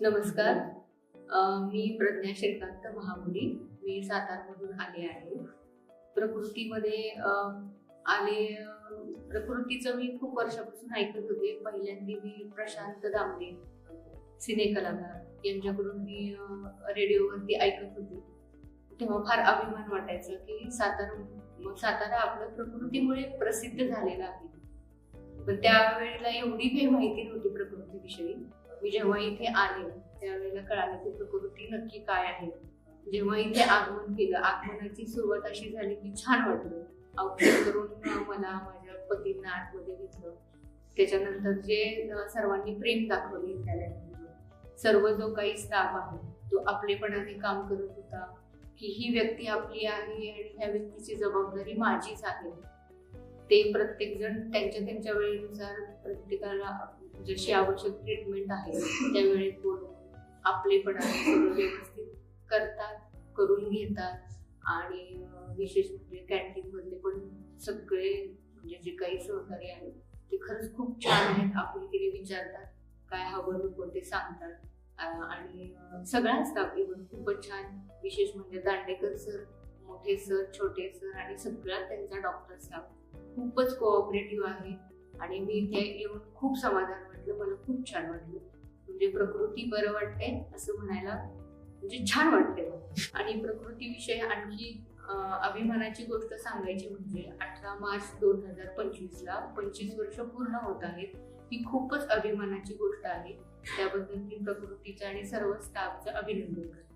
नमस्कार. मी प्रज्ञा श्रीकांत महामुली मी सातारमधून आले आहे. प्रकृतीमध्ये आले प्रकृतीचं मी खूप वर्षापासून ऐकत होते. पहिल्यांदा मी प्रशांत दामले सिने कलाकार यांच्याकडून मी रेडिओवरती ऐकत होते. तेव्हा फार अभिमान वाटायचा की सातारा सातारा आपलं प्रकृतीमुळे प्रसिद्ध झालेलं आहे. पण त्यावेळेला एवढी काही माहिती नव्हती प्रकृतीविषयी मी जेव्हा इथे आले त्यावेळेला कळालं की प्रकृती नक्की काय आहे. जेव्हा इथे आगमन केलं आगमनाची सुरुवात अशी झाली की छान वाटलं. औषध करून मला माझ्या पतींना आतमध्ये घेतलं. त्याच्यानंतर जे सर्वांनी प्रेम दाखवले त्याला सर्व जो काही स्टाफ आहे तो आपलेपणाने काम करत होता की ही व्यक्ती आपली आहे आणि ह्या व्यक्तीची जबाबदारी माझीच आहे. ते प्रत्येक जण त्यांच्या त्यांच्या वेळेनुसार प्रत्येकाला जशी आवश्यक ट्रीटमेंट आहे त्या वेळेत बोलून आपलेपणाने व्यवस्थित करतात करून घेतात. आणि विशेष म्हणजे कॅन्टीन मधले पण सगळे म्हणजे जे काही सहकारी आहेत ते खरंच खूप छान आहेत आपुलकीने विचारतात काय हवं नको ते सांगतात. आणि अं, सगळा स्टाफ इव्हन खूपच छान. विशेष म्हणजे दांडेकर सर मोठे सर छोटे सर आणि सगळा त्यांचा डॉक्टर स्टाफ खूपच कोऑपरेटिव्ह आहे. आणि मी इथे येऊन खूप समाधान वाटलं. मला खूप छान वाटलं. म्हणजे प्रकृती बरं वाटते असं म्हणायला म्हणजे छान वाटते आणि प्रकृतीविषयी आणखी अभिमानाची गोष्ट सांगायची म्हणजे अठरा मार्च दोन हजार पंचवीसला पंचवीस वर्ष पूर्ण होत आहेत. ही खूपच अभिमानाची गोष्ट आहे. त्याबद्दल मी प्रकृतीचं आणि सर्व स्टाफचं अभिनंदन करते.